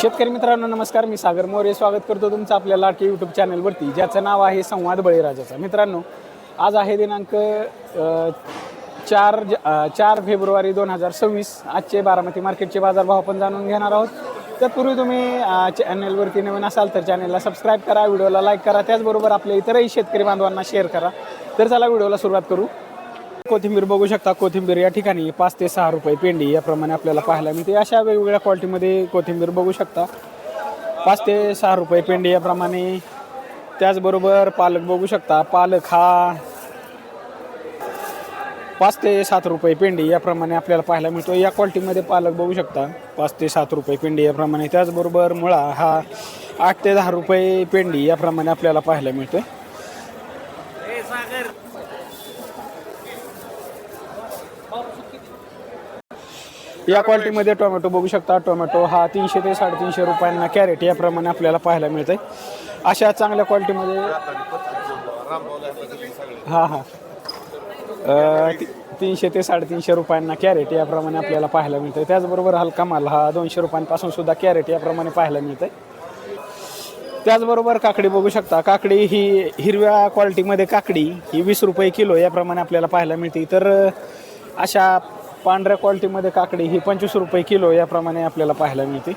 शेतकरी मित्रांनो नमस्कार. मी सागर मोरे. स्वागत करतो तुमचं आपल्या लाटके यूट्यूब चॅनलवरती ज्याचं नाव आहे संवाद बळीराजाचा. मित्रांनो आज आहे दिनांक चार ज- चार फेब्रुवारी दोन हजार सव्वीस. आजचे बारामती मार्केटचे बाजारभाव आपण जाणून घेणार आहोत. त्यापूर्वी तुम्ही चॅनलवरती नवीन असाल तर चॅनलला सबस्क्राईब करा व्हिडिओला लाईक करा. त्याचबरोबर आपल्या इतरही शेतकरी बांधवांना शेअर करा. तर चला व्हिडिओला सुरुवात करू. कोथिंबीर बघू शकता. कोथिंबीर या ठिकाणी पाच ते सहा रुपये पेंडी याप्रमाणे आपल्याला पाहायला मिळते. अशा वेगवेगळ्या क्वालिटीमध्ये कोथिंबीर बघू शकता. पाच ते सहा रुपये पेंडी याप्रमाणे. त्याचबरोबर पालक बघू शकता. पालक हा पाच ते सात रुपये पेंडी याप्रमाणे आपल्याला पाहायला मिळतो. या क्वालिटीमध्ये पालक बघू शकता. पाच ते सात रुपये पेंडी याप्रमाणे. त्याचबरोबर मुळा हा आठ ते दहा रुपये पेंडी याप्रमाणे आपल्याला पाहायला मिळतो या क्वालिटीमध्ये टोमॅटो बघू शकता. टोमॅटो हा तीनशे ते साडेतीनशे रुपयांना कॅरेट याप्रमाणे आपल्याला पाहायला मिळतंय. अशा चांगल्या क्वालिटीमध्ये हां हां. तीनशे ते साडेतीनशे रुपयांना कॅरेट याप्रमाणे आपल्याला पाहायला मिळतंय. त्याचबरोबर हलका माल हा दोनशे रुपयांपासून सुद्धा कॅरेट याप्रमाणे पाहायला मिळतंय. त्याचबरोबर काकडी बघू शकता. काकडी ही हिरव्या क्वालिटीमध्ये काकडी ही वीस रुपये किलो याप्रमाणे आपल्याला पाहायला मिळते. तर अशा पांढऱ्या क्वालिटीमध्ये काकडी ही पंचवीस रुपये किलो याप्रमाणे आपल्याला पाहायला मिळते.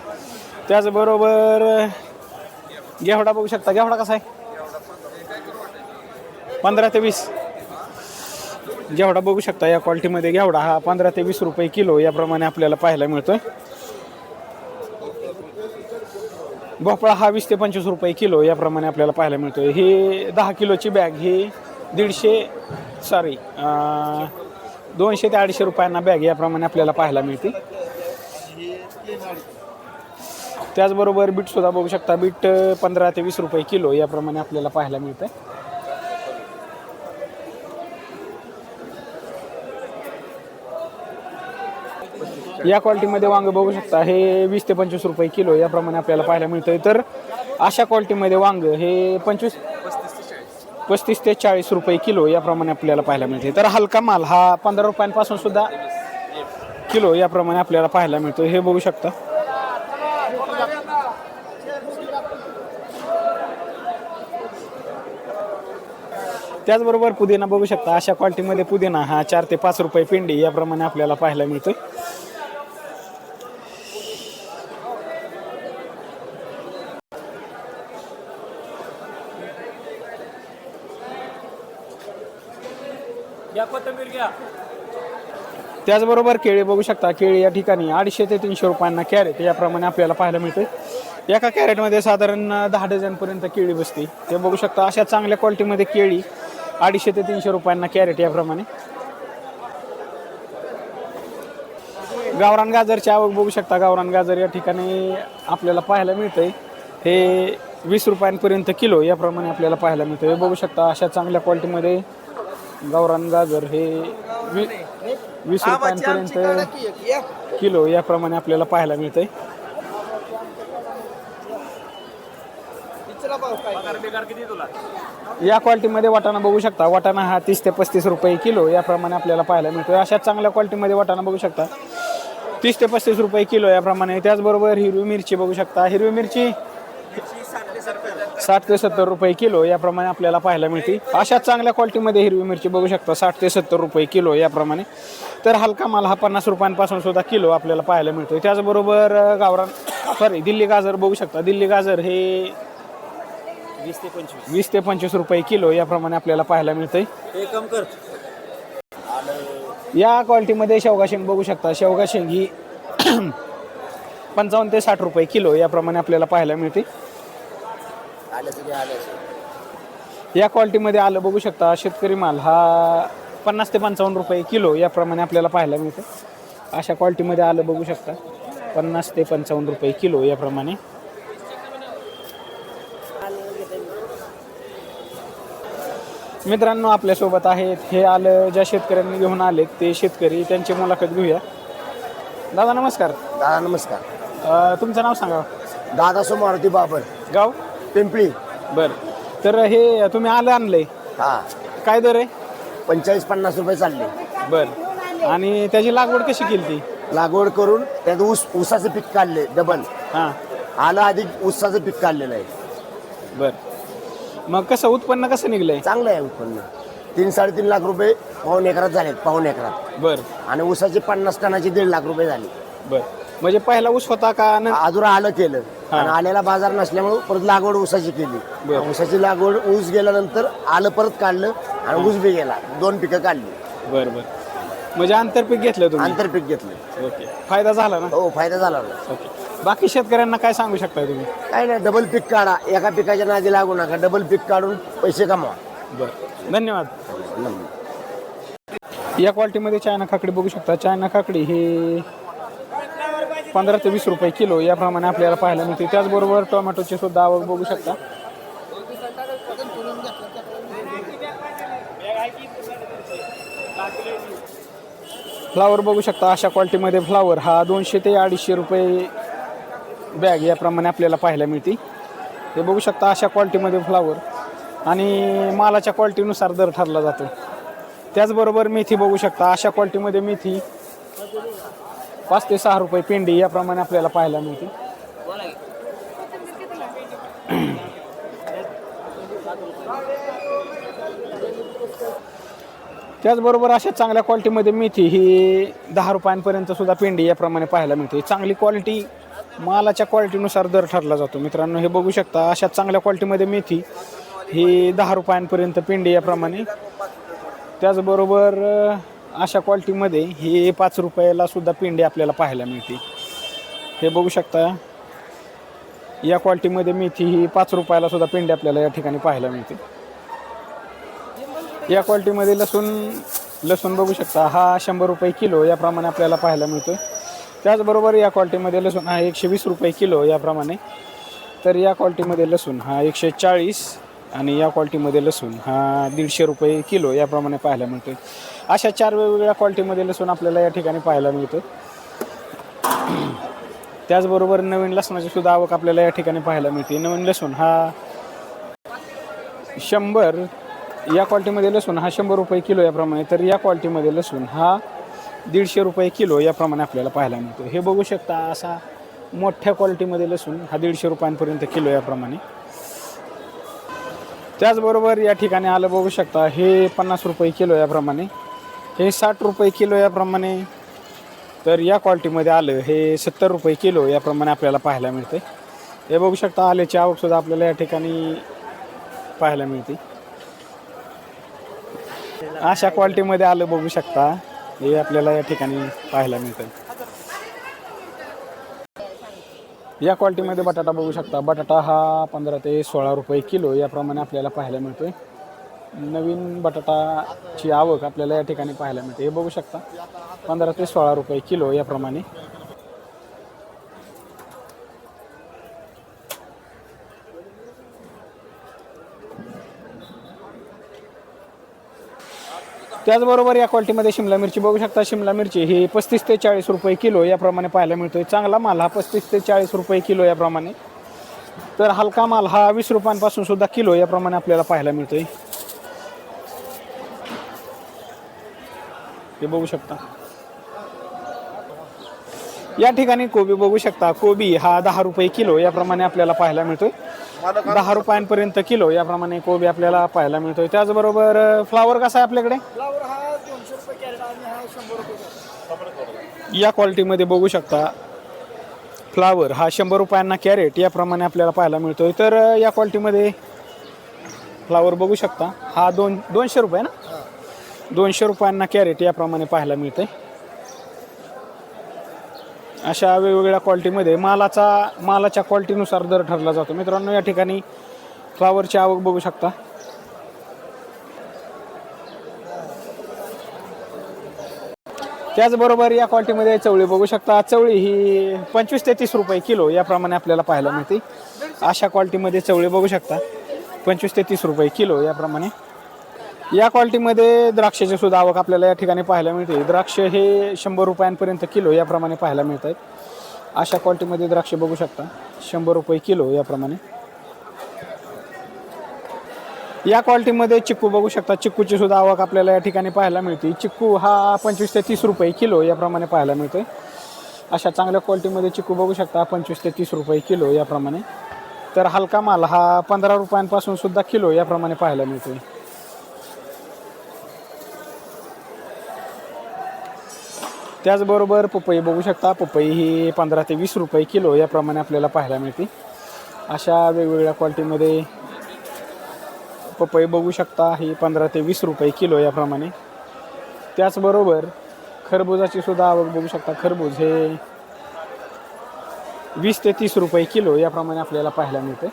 त्याचबरोबर घेवडा बघू शकता. घेवडा कसा आहे? पंधरा ते वीस. घेवडा बघू शकता या क्वालिटीमध्ये. घेवडा हा पंधरा ते वीस रुपये किलो याप्रमाणे आपल्याला पाहायला मिळतोय. भोपळा हा वीस ते पंचवीस रुपये किलो याप्रमाणे आपल्याला पाहायला मिळतोय. ही दहा किलोची बॅग ही दीडशे सॉरी दोनशे ते अडीचशे रुपयांना बॅग याप्रमाणे आपल्याला पाहायला मिळते त्याचबरोबर बीटसुद्धा बघू शकता. बीट पंधरा ते वीस रुपये किलो याप्रमाणे आपल्याला पाहायला मिळतं या क्वालिटीमध्ये वांग बघू शकता. हे वीस ते पंचवीस रुपये किलो याप्रमाणे आपल्याला पाहायला मिळतंय. तर अशा क्वालिटीमध्ये वांग हे पंचवीस पस्तीस ते चाळीस रुपये किलो याप्रमाणे आपल्याला पाहायला मिळते. तर हलका माल हा पंधरा रुपयांपासून सुद्धा किलो याप्रमाणे आपल्याला पाहायला मिळतो. हे बघू शकता. त्याचबरोबर पुदिना बघू शकता. अशा क्वालिटीमध्ये पुदिना हा चार ते पाच रुपये पिंडी याप्रमाणे आपल्याला पाहायला मिळतोय. या घ्या. त्याचबरोबर केळी बघू शकता केळी या ठिकाणी अडीचशे ते तीनशे रुपयांना कॅरेट याप्रमाणे आपल्याला पाहायला मिळते एका कॅरेटमध्ये साधारण दहा डझनपर्यंत केळी बसते. ते बघू शकता अशा चांगल्या क्वालिटीमध्ये केळी अडीचशे ते तीनशे रुपयांना कॅरेट याप्रमाणे. गावरान गाजरची आवक बघू शकता गावरान गाजर या ठिकाणी आपल्याला पाहायला मिळतंय. हे वीस रुपयांपर्यंत किलो याप्रमाणे आपल्याला पाहायला मिळतं हे बघू शकता अशा चांगल्या क्वालिटीमध्ये गावरान गाजर हे वी वीस रुपयांपर्यंत किलो याप्रमाणे आपल्याला पाहायला मिळतंय. या क्वालिटीमध्ये वाटाणा बघू शकता. वाटाणा हा तीस ते पस्तीस रुपये किलो याप्रमाणे आपल्याला पाहायला मिळतो अशा चांगल्या क्वालिटीमध्ये वाटाणा बघू शकता. तीस ते पस्तीस रुपये किलो याप्रमाणे. त्याचबरोबर हिरवी मिरची बघू शकता. हिरवी मिरची साठ ते सत्तर रुपये किलो याप्रमाणे आपल्याला पाहायला मिळते अशा चांगल्या क्वालिटीमध्ये हिरवी मिरची बघू शकता. साठ ते सत्तर रुपये किलो याप्रमाणे. तर हलका माल हा पन्नास रुपयांपासून सुद्धा किलो आपल्याला पाहायला मिळतो त्याचबरोबर गावरान सॉरी दिल्ली गाजर बघू शकता. दिल्ली गाजर हे वीस ते पंचवीस. वीस ते पंचवीस रुपये किलो याप्रमाणे आपल्याला पाहायला मिळतंय. हे कम कर. या क्वालिटीमध्ये शेवगा शेंग बघू शकता. शेवगा शेंग ही पंचावन्न ते साठ रुपये किलो याप्रमाणे आपल्याला पाहायला मिळते. या क्वालिटीमध्ये आलं बघू शकता शेतकरी माल हा पन्नास ते पंचावन्न रुपये किलो याप्रमाणे आपल्याला पाहायला मिळते. अशा क्वालिटीमध्ये आलं बघू शकता पन्नास ते पंचावन्न रुपये किलो याप्रमाणे. मित्रांनो आपल्यासोबत आहेत हे आलं ज्या शेतकऱ्यांनी घेऊन आलेत ते शेतकरी त्यांची मुलाखत घेऊया. दादा नमस्कार. दादा नमस्कार. तुमचं नाव सांगा. दादा सो मारुती बाबर. गाव? पिंपळी बरं. तर हे तुम्ही आलं आणलंय. हा. काय दर आहे? पंचेचाळीस पन्नास रुपये चालले. बरं. आणि त्याची लागवड कशी केली ती? लागवड करून त्यात ऊस ऊसाचं पीक काढले डबल हां. आलं अधिक ऊसाचं पीक काढलेलं आहे. बर. मग कसं उत्पन्न कसं निघलंय? चांगलं आहे उत्पन्न. तीन साडेतीन लाख रुपये पाऊन एकरात झालेत पाऊन एकरात. बर. आणि ऊसाचे पन्नास टनाचे दीड लाख रुपये झाले. बर. म्हणजे पहिला ऊस होता का? न अजून आलं केलं. आणि आल्याला बाजार नसल्यामुळे परत लागवड ऊसाची बरं. केली ऊसाची लागवड ऊस गेल्यानंतर आलं परत काढलं आणि ऊस बी गेला. दोन पिकं काढली. बर बर. म्हणजे आंतरपीक घेतलं तुम्ही? आंतरपीक घेतलं. ओके. फायदा झाला ना? हो फायदा झाला. ना ओके. बाकी शेतकऱ्यांना काय सांगू शकता तुम्ही? काय नाही डबल पीक काढा. एका पिकाच्या नादी लागू नका. डबल पीक काढून पैसे कमवा. बर. धन्यवाद. या क्वालिटीमध्ये चायना काकडी बघू शकता. चायना काकडी ही पंधरा ते वीस रुपये किलो याप्रमाणे आपल्याला पाहायला मिळते. त्याचबरोबर टोमॅटोची सुद्धा आवक बघू शकता. फ्लावर बघू शकता. अशा क्वालिटीमध्ये फ्लावर हा दोनशे ते अडीचशे रुपये बॅग याप्रमाणे आपल्याला पाहायला मिळते. हे बघू शकता अशा क्वालिटीमध्ये फ्लावर आणि मालाच्या क्वालिटीनुसार दर ठरला जातो. त्याचबरोबर मेथी बघू शकता. अशा क्वालिटीमध्ये मेथी पाच ते सहा रुपये पेंडी याप्रमाणे आपल्याला पाहायला मिळते. त्याचबरोबर अशा चांगल्या क्वालिटीमध्ये मेथी ही दहा रुपयांपर्यंत सुद्धा पेंडी याप्रमाणे पाहायला मिळते. चांगली क्वालिटी मालाच्या क्वालिटीनुसार दर ठरला जातो. मित्रांनो हे बघू शकता अशा चांगल्या क्वालिटीमध्ये मेथी ही दहा रुपयांपर्यंत पेंडी याप्रमाणे. त्याचबरोबर अशा क्वालिटीमध्ये ही पाच रुपयाला सुद्धा पेंडी आपल्याला पाहायला मिळते. हे बघू शकता या क्वालिटीमध्ये मेथी ही पाच रुपयाला सुद्धा पेंडी आपल्याला या ठिकाणी पाहायला मिळते. या क्वालिटीमध्ये लसूण लसूण बघू शकता हा शंभर रुपये किलो याप्रमाणे आपल्याला पाहायला मिळतो त्याचबरोबर या क्वालिटीमध्ये लसूण हा एकशे वीस रुपये किलो याप्रमाणे. तर या क्वालिटीमध्ये लसूण हा एकशे चाळीस आणि या क्वालिटीमध्ये लसूण हा दीडशे रुपये किलो याप्रमाणे पाहायला मिळतो अशा चार वेगवेगळ्या क्वालिटीमध्ये लसूण आपल्याला या ठिकाणी पाहायला मिळतो त्याचबरोबर नवीन लसणाची सुद्धा आवक आपल्याला या ठिकाणी पाहायला मिळते. नवीन लसूण हा शंभर या क्वालिटीमध्ये लसूण हा शंभर रुपये किलो याप्रमाणे तर या क्वालिटीमध्ये लसूण हा दीडशे रुपये किलो याप्रमाणे आपल्याला पाहायला मिळतो हे बघू शकता असा मोठ्या क्वालिटीमध्ये लसूण हा दीडशे रुपयांपर्यंत किलो याप्रमाणे. त्याचबरोबर या ठिकाणी आलं बघू शकता हे पन्नास रुपये किलो याप्रमाणे हे साठ रुपये किलो याप्रमाणे तर या क्वालिटीमध्ये आलं हे सत्तर रुपये किलो याप्रमाणे आपल्याला पाहायला मिळते हे बघू शकता आल्याची आवकसुद्धा आपल्याला या ठिकाणी पाहायला मिळते. अशा क्वालिटीमध्ये आलं बघू शकता हे आपल्याला या ठिकाणी पाहायला मिळतं या क्वालिटीमध्ये बटाटा बघू शकता. बटाटा हा पंधरा ते सोळा रुपये किलो याप्रमाणे आपल्याला पाहायला मिळतो आहे नवीन बटाटाची आवक आपल्याला या ठिकाणी पाहायला मिळते. हे बघू शकता. पंधरा ते सोळा रुपये किलो याप्रमाणे. त्याचबरोबर या क्वालिटीमध्ये शिमला मिरची बघू शकता. शिमला मिरची ही पस्तीस ते चाळीस रुपये किलो याप्रमाणे पाहायला मिळतोय. चांगला माल हा पस्तीस ते चाळीस रुपये किलो याप्रमाणे. तर हलका माल हा वीस रुपयांपासून सुद्धा किलो याप्रमाणे आपल्याला पाहायला मिळतोय. हे बघू शकता. या ठिकाणी कोबी बघू शकता. कोबी हा दहा रुपये किलो याप्रमाणे आपल्याला पाहायला मिळतोय. दहा रुपयांपर्यंत किलो याप्रमाणे कोबी आपल्याला पाहायला मिळतोय. त्याचबरोबर फ्लावर कसा आहे आपल्याकडे? या क्वालिटीमध्ये बघू शकता फ्लावर हा शंभर रुपयांना कॅरेट याप्रमाणे आपल्याला पाहायला मिळतोय. तर या क्वालिटीमध्ये फ्लावर बघू शकता हा दोन दोनशे रुपये ना? दोनशे रुपयांना कॅरेट याप्रमाणे पाहायला मिळतंय. अशा वेगवेगळ्या क्वालिटीमध्ये मालाचा मालाच्या क्वालिटीनुसार दर ठरला जातो. मित्रांनो या ठिकाणी फ्लावरची आवक बघू शकता. त्याचबरोबर या क्वालिटीमध्ये चवळी बघू शकता. चवळी ही पंचवीस ते तीस रुपये किलो याप्रमाणे आपल्याला पाहायला मिळते. अशा क्वालिटीमध्ये चवळी बघू शकता. पंचवीस ते तीस रुपये किलो याप्रमाणे. या क्वालिटीमध्ये द्राक्षाची सुद्धा आवक आपल्याला या ठिकाणी पाहायला मिळते. द्राक्ष हे शंभर रुपयांपर्यंत किलो याप्रमाणे पाहायला मिळत आहेत. अशा क्वालिटीमध्ये द्राक्ष बघू शकता. शंभर रुपये किलो याप्रमाणे. या क्वालिटीमध्ये चिक्कू बघू शकता. चिक्कूची सुद्धा आवक आपल्याला या ठिकाणी पाहायला मिळते. चिक्कू हा पंचवीस ते तीस रुपये किलो याप्रमाणे पाहायला मिळतो अशा चांगल्या क्वालिटीमध्ये चिक्कू बघू शकता. पंचवीस ते तीस रुपये किलो याप्रमाणे. तर हलका माल हा पंधरा रुपयांपासून सुद्धा किलो याप्रमाणे पाहायला मिळतोय. त्याचबरोबर पपई बघू शकता. पपई ही पंधरा ते वीस रुपये किलो याप्रमाणे आपल्याला पाहायला मिळते. अशा वेगवेगळ्या क्वालिटीमध्ये पपई बघू शकता. ही पंधरा ते वीस रुपये किलो याप्रमाणे. त्याचबरोबर खरबुजाची सुद्धा आवक बघू शकता. खरबूज हे वीस ते तीस रुपये किलो याप्रमाणे आपल्याला पाहायला मिळते.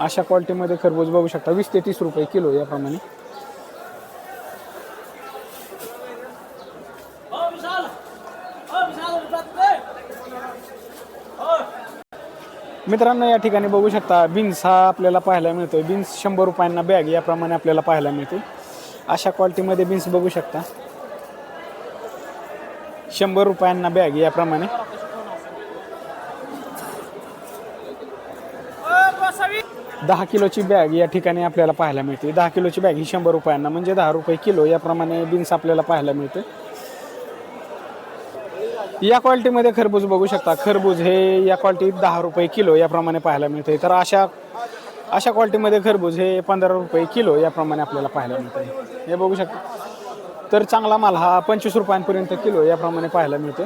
अशा क्वालिटीमध्ये खरबूज बघू शकता. वीस ते तीस रुपये किलो याप्रमाणे. मित्रांनो या ठिकाणी बघू शकता बीन्स हा आपल्याला पाहायला मिळतोय. बीन्स शंभर रुपयांना बॅग याप्रमाणे आपल्याला पाहायला मिळते अशा क्वालिटीमध्ये बीन्स बघू शकता. शंभर रुपयांना बॅग याप्रमाणे. दहा किलोची बॅग या ठिकाणी आपल्याला पाहायला मिळते. दहा किलोची बॅग ही शंभर रुपयांना म्हणजे दहा रुपये किलो याप्रमाणे बीन्स आपल्याला पाहायला मिळते. या क्वालिटीमध्ये खरबूज बघू शकता. खरबूज हे या क्वालिटीत दहा रुपये किलो याप्रमाणे पाहायला मिळते तर अशा अशा क्वालिटीमध्ये खरबूज हे पंधरा रुपये किलो याप्रमाणे आपल्याला पाहायला मिळते हे बघू शकता. तर चांगला माल हा पंचवीस रुपयांपर्यंत किलो याप्रमाणे पाहायला मिळते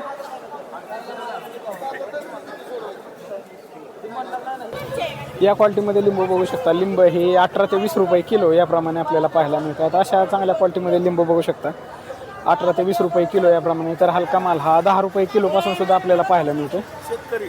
या क्वालिटीमध्ये लिंबू बघू शकता. लिंब हे अठरा ते वीस रुपये किलो याप्रमाणे आपल्याला पाहायला मिळतात. अशा चांगल्या क्वालिटीमध्ये लिंबू बघू शकता. अठरा ते वीस रुपये किलो याप्रमाणे. तर हलका माल हा दहा रुपये किलोपासून सुद्धा आपल्याला पाहायला मिळतो शेतकरी